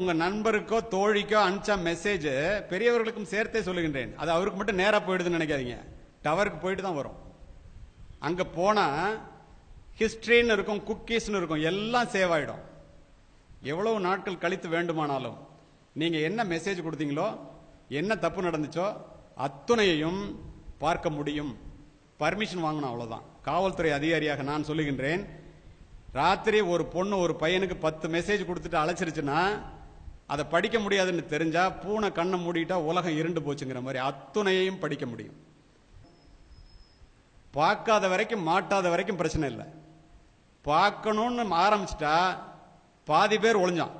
உங்க நண்பருக்கோ தோழிக்கோ அனுப்பிச்ச மெசேஜ் பெரியவர்களுக்கும் சேர்த்தே சொல்லுகின்றேன். அது அவருக்கு மட்டும் நேராக போயிடுதுன்னு நினைக்காதீங்க. டவருக்கு போயிட்டு தான் வரும். அங்க போனா ஹிஸ்டரின்னு இருக்கும் குக்கீஸ்னு இருக்கும் எல்லாம் சேவ் ஆயிடும். எவ்வளவு நாட்கள் கழித்து வேண்டுமானாலும் நீங்க என்ன மெசேஜ் கொடுத்தீங்களோ என்ன தப்பு நடந்துச்சோ அத்துணையையும் பார்க்க முடியும். பர்மிஷன் வாங்கணும் அவ்வளவுதான். காவல்துறை அதிகாரியாக நான் சொல்லுகின்றேன் ராத்திரி ஒரு பொண்ணு ஒரு பையனுக்கு பத்து மெசேஜ் கொடுத்துட்டு அழைச்சிருச்சுன்னா அதை படிக்க முடியாதுன்னு தெரிஞ்சா பூனை கண்ணை மூடிட்டா உலகம் இருண்டு போச்சுங்கிற மாதிரி அத்துணையையும் படிக்க முடியும். பார்க்காத வரைக்கும் மாட்டாத வரைக்கும் பிரச்சனை இல்லை. பார்க்கணும்னு ஆரம்பிச்சிட்டா பாதி பேர் ஒளிஞ்சான்.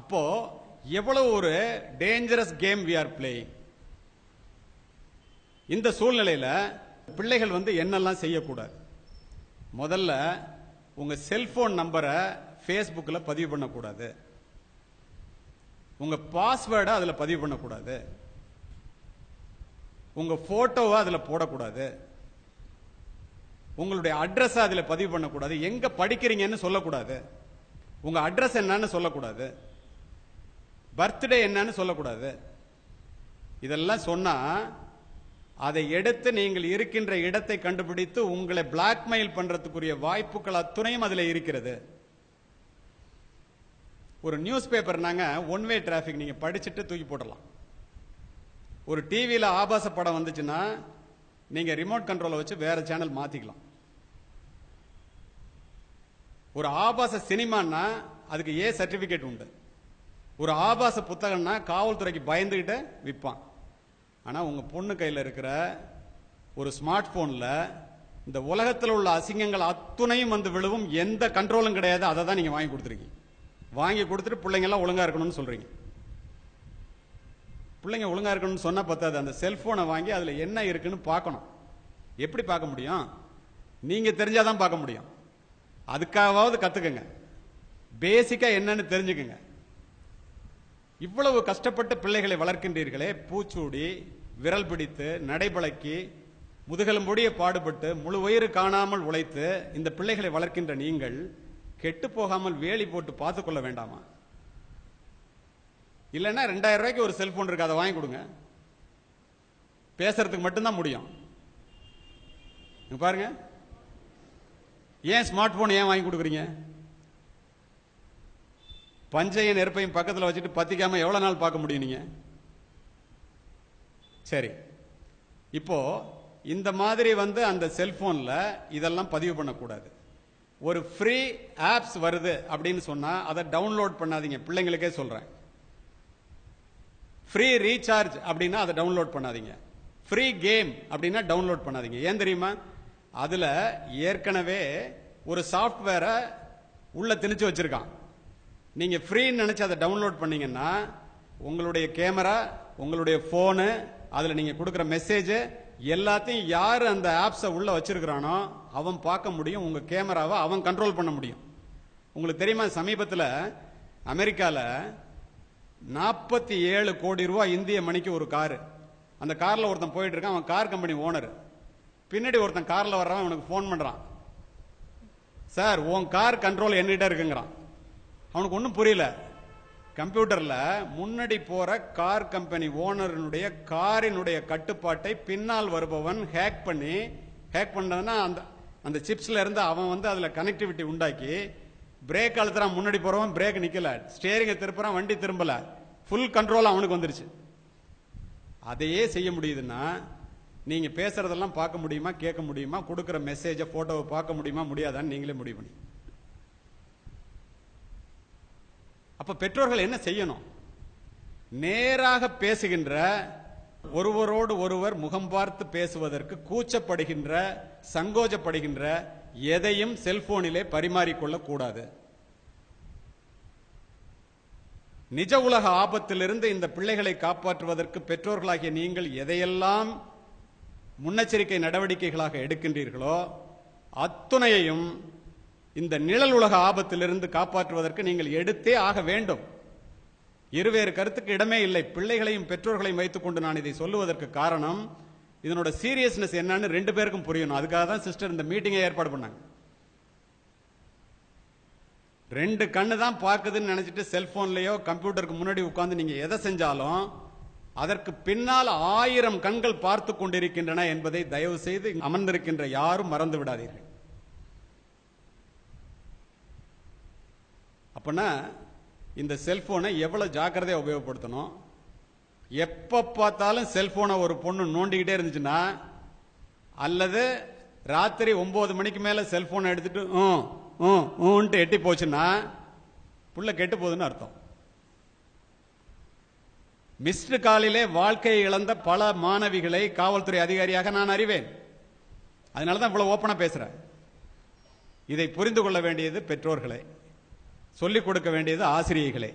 அப்போ எவ்வளவு ஒரு dangerous game we are playing இந்த சூழ்நிலையில பிள்ளைகள் வந்து என்னெல்லாம் செய்யக்கூடாது? முதல்ல உங்க செல்போன் நம்பரை ஃபேஸ்புக்கில் பதிவு பண்ணக்கூடாது. உங்கள் பாஸ்வேர்டை அதில் பதிவு பண்ணக்கூடாது. உங்கள் ஃபோட்டோவை அதில் போடக்கூடாது. உங்களுடைய அட்ரஸை அதில் பதிவு பண்ணக்கூடாது. எங்கே படிக்கிறீங்கன்னு சொல்லக்கூடாது. உங்கள் அட்ரஸ் என்னன்னு சொல்லக்கூடாது. பர்த்டே என்னன்னு சொல்லக்கூடாது. இதெல்லாம் சொன்னால் அதை எடுத்து நீங்கள் இருக்கின்ற இடத்தை கண்டுபிடித்து உங்களை பிளாக்மெயில் பண்ணுறதுக்குரிய வாய்ப்புகள் அத்துணையும் அதில் இருக்கிறது. ஒரு நியூஸ் பேப்பர்னாங்க ஒன் வே டிராபிக் நீங்க படிச்சுட்டு தூக்கி போடலாம் ஒரு டிவியில் ஆபாச படம் வந்துச்சுன்னா நீங்க ரிமோட் கண்ட்ரோலை வச்சு வேற சேனல் மாத்திக்கலாம். ஒரு ஆபாச சினிமான்னா அதுக்கு ஏ சர்டிபிகேட் உண்டு. ஒரு ஆபாச புத்தகம்னா காவல்துறைக்கு பயந்துக்கிட்டு விற்பான் ஆனால் உங்கள் பொண்ணு கையில் இருக்கிற ஒரு ஸ்மார்ட் ஃபோனில் இந்த உலகத்தில் உள்ள அசிங்கங்கள் அத்துணையும் வந்து விழுவும் எந்த கண்ட்ரோலும் கிடையாது. அதை தான் நீங்கள் வாங்கி கொடுத்துருக்கீங்க. வாங்கி கொடுத்துட்டு பிள்ளைங்கெல்லாம் ஒழுங்காக இருக்கணும்னு சொல்கிறீங்க பிள்ளைங்க ஒழுங்காக இருக்கணும்னு சொன்னால் பத்தாது. அந்த செல்ஃபோனை வாங்கி அதில் என்ன இருக்குன்னு பார்க்கணும். எப்படி பார்க்க முடியும்? நீங்க தெரிஞ்சாதான் பார்க்க முடியும். அதுக்காவது கற்றுக்குங்க பேசிக்காக என்னன்னு தெரிஞ்சுக்குங்க. இவ்வளவு கஷ்டப்பட்டு பிள்ளைகளை வளர்க்கின்றீர்களே பூச்சூடி விரல் பிடித்து நடைபழக்கி முதுகெலும்பொடிய பாடுபட்டு முழு வயிறு காணாமல் உழைத்து இந்த பிள்ளைகளை வளர்க்கின்ற நீங்கள் கெட்டு போகாமல் வேலி போட்டு பார்த்து கொள்ள வேண்டாமா? இல்லைன்னா ரெண்டாயிரம் ரூபாய்க்கு ஒரு செல்போன் இருக்கு அதை வாங்கி கொடுங்க. பேசுறதுக்கு மட்டும்தான் முடியும். பாருங்க. ஏன் ஸ்மார்ட் போன் ஏன் வாங்கி கொடுக்குறீங்க? பஞ்சையும் நெருப்பையும் பக்கத்தில் வச்சுட்டு பத்திக்காம எவ்வளோ நாள் பார்க்க முடியும் நீங்க? சரி. இப்போ இந்த மாதிரி வந்து அந்த செல்போனில் இதெல்லாம் பதிவு பண்ணக்கூடாது. ஒரு ஃப்ரீ ஆப்ஸ் வருது அப்படின்னு சொன்னால் அதை டவுன்லோட் பண்ணாதீங்க. பிள்ளைங்களுக்கே சொல்கிறேன் ஃப்ரீ ரீசார்ஜ் அப்படின்னா அதை டவுன்லோட் பண்ணாதீங்க. ஃப்ரீ கேம் அப்படின்னா டவுன்லோட் பண்ணாதீங்க. ஏன் தெரியுமா? அதில் ஏற்கனவே ஒரு சாஃப்ட்வேரை உள்ளே திணிச்சு வச்சுருக்கான். நீங்கள் ஃப்ரீன்னு நினச்சி அதை டவுன்லோட் பண்ணீங்கன்னா உங்களுடைய கேமரா உங்களுடைய ஃபோனு அதில் நீங்கள் கொடுக்குற மெசேஜு எல்லாத்தையும் யார் அந்த ஆப்ஸை உள்ள வச்சிருக்கிறானோ அவன் பார்க்க முடியும் உங்கள் கேமராவை அவன் கண்ட்ரோல் பண்ண முடியும். உங்களுக்கு தெரியுமா சமீபத்தில் அமெரிக்காவில் நாற்பத்தி ஏழு கோடி ரூபா இந்திய மணிக்கு ஒரு காரு. அந்த காரில் ஒருத்தன் போயிட்டு இருக்கான் அவன் கார் கம்பெனி ஓனர் பின்னாடி ஒருத்தன் காரில் வர்றான் அவனுக்கு ஃபோன் பண்ணுறான் சார் உன் கார் கண்ட்ரோல் என்னிட்ட இருக்குங்கிறான். அவனுக்கு ஒன்றும் புரியல. கம்ப்யூட்டர்ல முன்னாடி போற கார் கம்பெனி ஓனரினுடைய காரினுடைய கட்டுப்பாட்டை பின்னால் வருபவன் ஹேக் பண்ணி ஹேக் பண்ணதுன்னா அந்த அந்த சிப்ஸ்ல இருந்து அவன் வந்து அதுல கனெக்டிவிட்டி உண்டாக்கி பிரேக் அழுத்துறான் முன்னாடி போறவன் பிரேக் நிக்கல. ஸ்டேரிங்கை திருப்புறான் வண்டி திரும்பல. ஃபுல் கண்ட்ரோல் அவனுக்கு வந்துருச்சு. அதையே செய்ய முடியுதுன்னா நீங்க பேசுறதெல்லாம் பார்க்க முடியுமா கேட்க முடியுமா கொடுக்குற மெசேஜை போட்டோவை பார்க்க முடியுமா முடியாதான்னு நீங்களே முடிவு பண்ணி. அப்ப பெற்றோர்கள் என்ன செய்யணும்? நேராக பேசுகின்ற ஒருவரோடு ஒருவர் முகம் பார்த்து பேசுவதற்கு கூச்சப்படுகின்ற சங்கோஜப்படுகின்ற எதையும் செல்போனிலே பரிமாறிக்கொள்ள கூடாது. நிஜ உலக ஆபத்திலிருந்து இந்த பிள்ளைகளை காப்பாற்றுவதற்கு பெற்றோர்களாகிய நீங்கள் எதையெல்லாம் முன்னெச்சரிக்கை நடவடிக்கைகளாக எடுக்கின்றீர்களோ அத்துணையையும் இந்த நிழல் உலக ஆபத்திலிருந்து காப்பாற்றுவதற்கு நீங்கள் எடுத்தே ஆக வேண்டும். இருவேறு கருத்துக்கு இடமே இல்லை. பிள்ளைகளையும் பெற்றோர்களையும் வைத்துக்கொண்டு நான் இதை சொல்லுவதற்கு காரணம் இதனோட சீரியஸ்னஸ் என்னன்னு ரெண்டு பேருக்கும் புரியணும். அதுக்காக தான் சிஸ்டர் இந்த மீட்டிங்கை ஏற்பாடு பண்ணாங்க. ரெண்டு கண்ணு தான் பார்க்குதுன்னு நினைச்சிட்டு செல்ஃபோன்லேயோ கம்ப்யூட்டருக்கு முன்னாடி உட்காந்து நீங்கள் எதை செஞ்சாலும் அதற்கு பின்னால் ஆயிரம் கண்கள் பார்த்து கொண்டிருக்கின்றன என்பதை தயவு செய்து அமர்ந்திருக்கின்ற யாரும் மறந்து விடாதீர்கள். அப்பனா இந்த செல்ஃபோனை எவ்வளோ ஜாக்கிரதையாக உபயோகப்படுத்தணும்? எப்போ பார்த்தாலும் செல்ஃபோனை ஒரு பொண்ணு நோண்டிக்கிட்டே இருந்துச்சுன்னா அல்லது ராத்திரி ஒம்பது மணிக்கு மேலே செல்ஃபோனை எடுத்துட்டு "ம், ம், ம்ன்ட்டு எட்டி போச்சுன்னா புள்ள கெட்டு போகுதுன்னு அர்த்தம். மிஸ்டு காலிலே வாழ்க்கையை இழந்த பல மாணவிகளை காவல்துறை அதிகாரியாக நான் அறிவேன். அதனால தான் இவ்வளோ ஓப்பனாக பேசுகிறேன் இதை புரிந்து கொள்ள வேண்டியது பெற்றோர்களே. சொல்லிக் கொடுக்க வேண்டியது ஆசிரியைகளே.